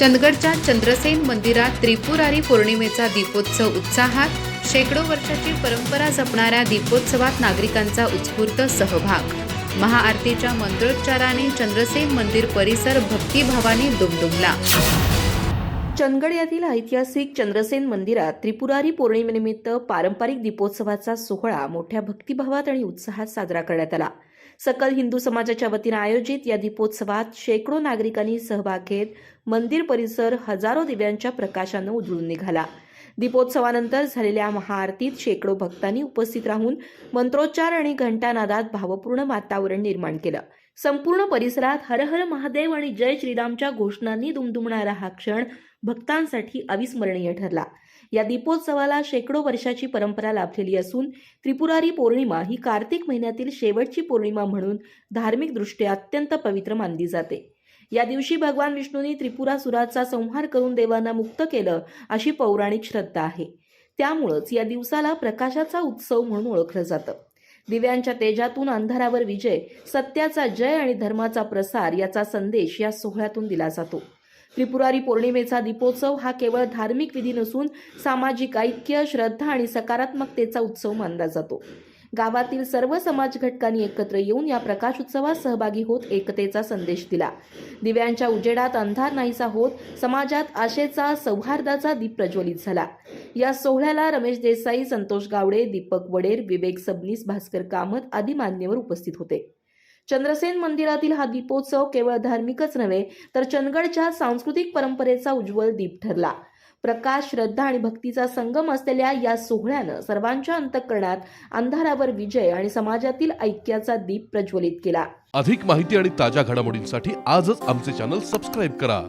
चंदगडच्या चंद्रसेन मंदिरात त्रिपुरारी पौर्णिमेचा दीपोत्सव उत्साहात शेकडो वर्षाची परंपरा जपणाऱ्या दीपोत्सवात नागरिकांचा उत्स्फूर्त सहभाग. महाआरतीच्या मंत्रोच्चाराने चंद्रसेन मंदिर परिसर भक्तिभावाने दुमदुमला. चंदगड येथील ऐतिहासिक चंद्रसेन मंदिरात त्रिपुरारी पौर्णिमेनिमित्त पारंपरिक दीपोत्सवाचा सोहळा मोठ्या भक्तिभावात आणि उत्साहात साजरा करण्यात आला. सकल हिंदू समाजाच्या वतीनं आयोजित या दीपोत्सवात शेकडो नागरिकांनी सहभाग घेत मंदिर परिसर हजारो दिव्यांच्या प्रकाशानं उजळून निघाला. दीपोत्सवानंतर झालेल्या महाआरतीत शेकडो भक्तांनी उपस्थित राहून मंत्रोच्चार आणि घंटानादात भावपूर्ण वातावरण निर्माण केलं. संपूर्ण परिसरात हर हर महादेव आणि जय श्रीरामच्या घोषणांनी दुमदुमणारा हा क्षण भक्तांसाठी अविस्मरणीय ठरला. या दीपोत्सवाला शेकडो वर्षाची परंपरा लाभलेली असून त्रिपुरारी पौर्णिमा ही कार्तिक महिन्यातील शेवटची पौर्णिमा म्हणून धार्मिकदृष्ट्या अत्यंत पवित्र मानली जाते. या दिवशी भगवान विष्णूंनी त्रिपुरासुराचा संहार करून देवांना मुक्त केलं अशी पौराणिक श्रद्धा आहे. त्यामुळंच या दिवसाला प्रकाशाचा उत्सव म्हणून ओळखलं जातं. दिव्यांच्या तेजातून अंधारावर विजय सत्याचा जय आणि धर्माचा प्रसार याचा संदेश या सोहळ्यातून दिला जातो. त्रिपुरारी पौर्णिमेचा दीपोत्सव हा केवळ धार्मिक विधी नसून सामाजिक ऐक्य श्रद्धा आणि सकारात्मकतेचा उत्सव मानला जातो. गावातील सर्व समाज घटकांनी एकत्र येऊन या प्रकाश उत्सवात सहभागी होत एकतेचा संदेश दिला. दिव्यांच्या उजेडात अंधार नाहीसा होत समाजात आशेचा सौहार्दाचा दीप प्रज्वलित झाला. या सोहळ्याला रमेश देसाई संतोष गावडे दीपक वडेर विवेक सबनीस भास्कर कामत आदी मान्यवर उपस्थित होते. चंद्रसेन मंदिरातील हा दीपोत्सव केवळ धार्मिकच नव्हे तर चंदगडच्या सांस्कृतिक परंपरेचा उज्ज्वल दीप ठरला. प्रकाश श्रद्धा आणि भक्तीचा संगम असलेल्या या सोहळ्यानं सर्वांच्या अंतकरणात अंधारावर विजय आणि समाजातील ऐक्याचा दीप प्रज्वलित केला. अधिक माहिती आणि ताज्या घडामोडींसाठी आजच आमचे चॅनल सबस्क्राईब करा.